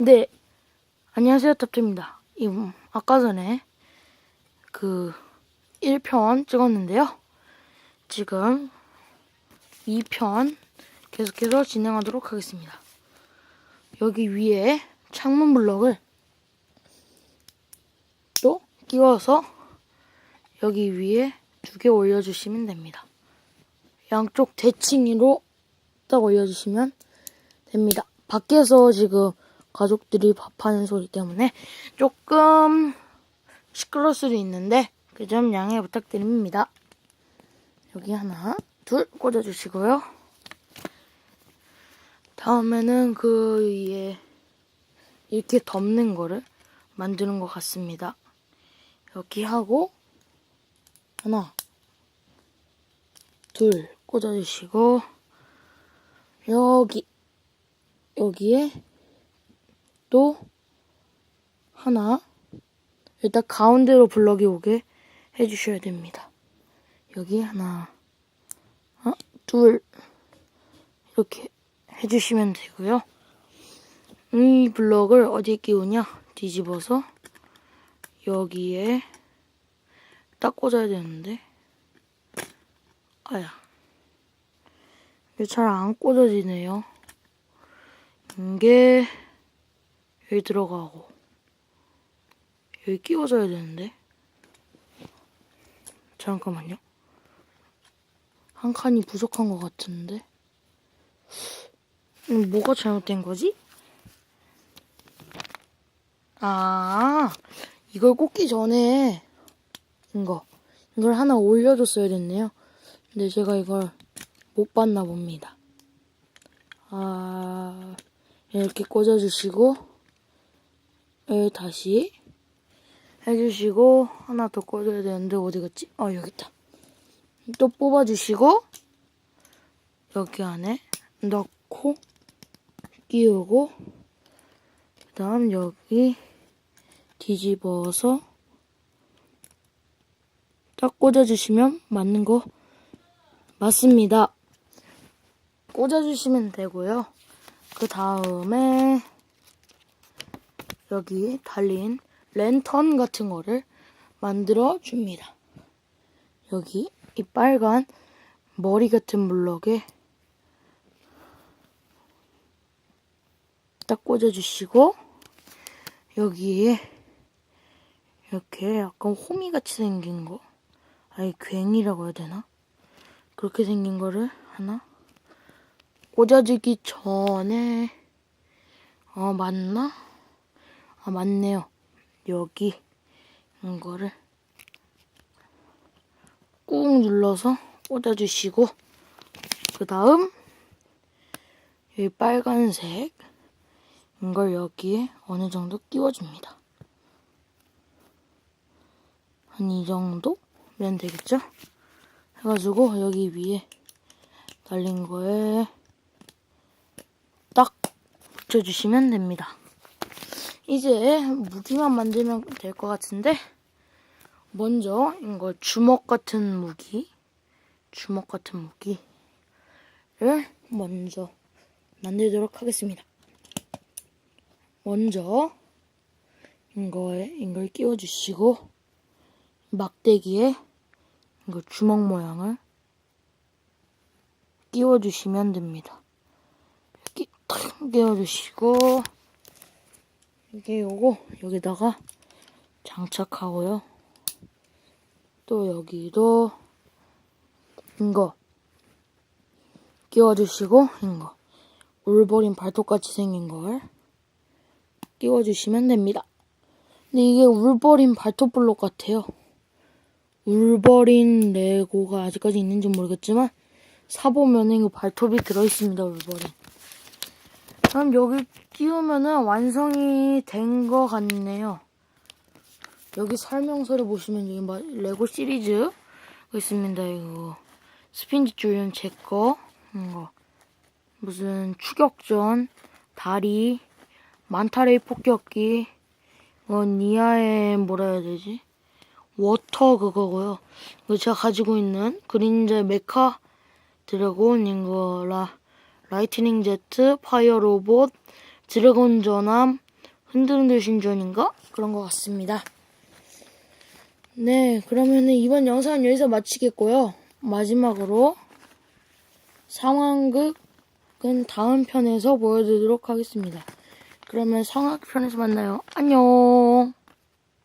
네, 안녕하세요, 탑트입니다. 이, 아까 전에 그 1편 찍었는데요. 지금 2편 계속해서 진행하도록 하겠습니다. 여기 위에 창문 블럭을 또 끼워서 여기 위에 두 개 올려주시면 됩니다. 양쪽 대칭으로 딱 올려주시면 됩니다. 밖에서 지금 가족들이 밥하는 소리 때문에 조금 시끄러울 수도 있는데 그 점 양해 부탁드립니다. 여기 하나, 둘 꽂아주시고요. 다음에는 그 위에 이렇게 덮는 거를 만드는 것 같습니다. 여기 하고 하나, 둘 꽂아주시고 여기 여기에 또 하나 일단 가운데로 블럭이 오게 해주셔야 됩니다. 여기 하나, 어, 둘 이렇게 해주시면 되고요. 이 블럭을 어디에 끼우냐? 뒤집어서 여기에 딱 꽂아야 되는데 아야 이게 잘 안 꽂아지네요. 이게 여기 들어가고 여기 끼워져야 되는데 잠깐만요. 한 칸이 부족한 것 같은데 음, 뭐가 잘못된 거지? 아 이걸 꽂기 전에 이거 이걸 하나 올려줬어야 됐네요. 근데 제가 이걸 못 봤나 봅니다. 아 이렇게 꽂아주시고 여기 다시 해주시고 하나 더 꽂아야 되는데 어디 갔지? 아 여기 있다. 또 뽑아주시고 여기 안에 넣고 끼우고 그 다음 여기 뒤집어서 딱 꽂아주시면 맞는 거 맞습니다. 꽂아주시면 되고요. 그 다음에 여기 달린 랜턴 같은 거를 만들어 줍니다. 여기 이 빨간 머리 같은 블럭에 딱 꽂아주시고 여기에 이렇게 약간 호미같이 생긴 거 아니 괭이라고 해야 되나? 그렇게 생긴 거를 하나 꽂아지기 전에 어 맞나? 아 맞네요. 여기 이거를 꾹 눌러서 꽂아주시고 그 다음 이 빨간색 이걸 여기에 어느 정도 끼워줍니다. 한 이 정도면 되겠죠? 해가지고 여기 위에 달린 거에 딱 붙여주시면 됩니다. 이제 무기만 만들면 될 것 같은데 먼저 이거 주먹 같은 무기 주먹 같은 무기를 먼저 만들도록 하겠습니다. 먼저 이거에 이걸 끼워주시고 막대기에 이거 주먹 모양을 끼워주시면 됩니다. 이렇게 탁 끼워주시고 이게 요거 여기다가 장착하고요. 또 여기도 이거 끼워주시고 이거 울버린 발톱같이 생긴 걸 끼워주시면 됩니다. 근데 이게 울버린 발톱 블록 같아요. 울버린 레고가 아직까지 있는지 모르겠지만 사보면은 이거 발톱이 들어있습니다. 울버린. 그럼 여기 끼우면은 완성이 된것 같네요. 여기 설명서를 보시면 여기 막 레고 시리즈 있습니다. 이거 스핀지 줄은 제 거, 이거 무슨 추격전, 다리, 만타레이 폭격기, 어, 니아의 뭐라 해야 되지? 워터 그거고요. 이거 제가 가지고 있는 그린자 메카 드래곤 이거 라 라이트닝 제트, 파이어 로봇, 드래곤 전함, 흔들흔들 신전인가? 그런 것 같습니다. 네, 그러면은 이번 영상은 여기서 마치겠고요. 마지막으로 상황극은 다음 편에서 보여드리도록 하겠습니다. 그러면 상황극 편에서 만나요. 안녕!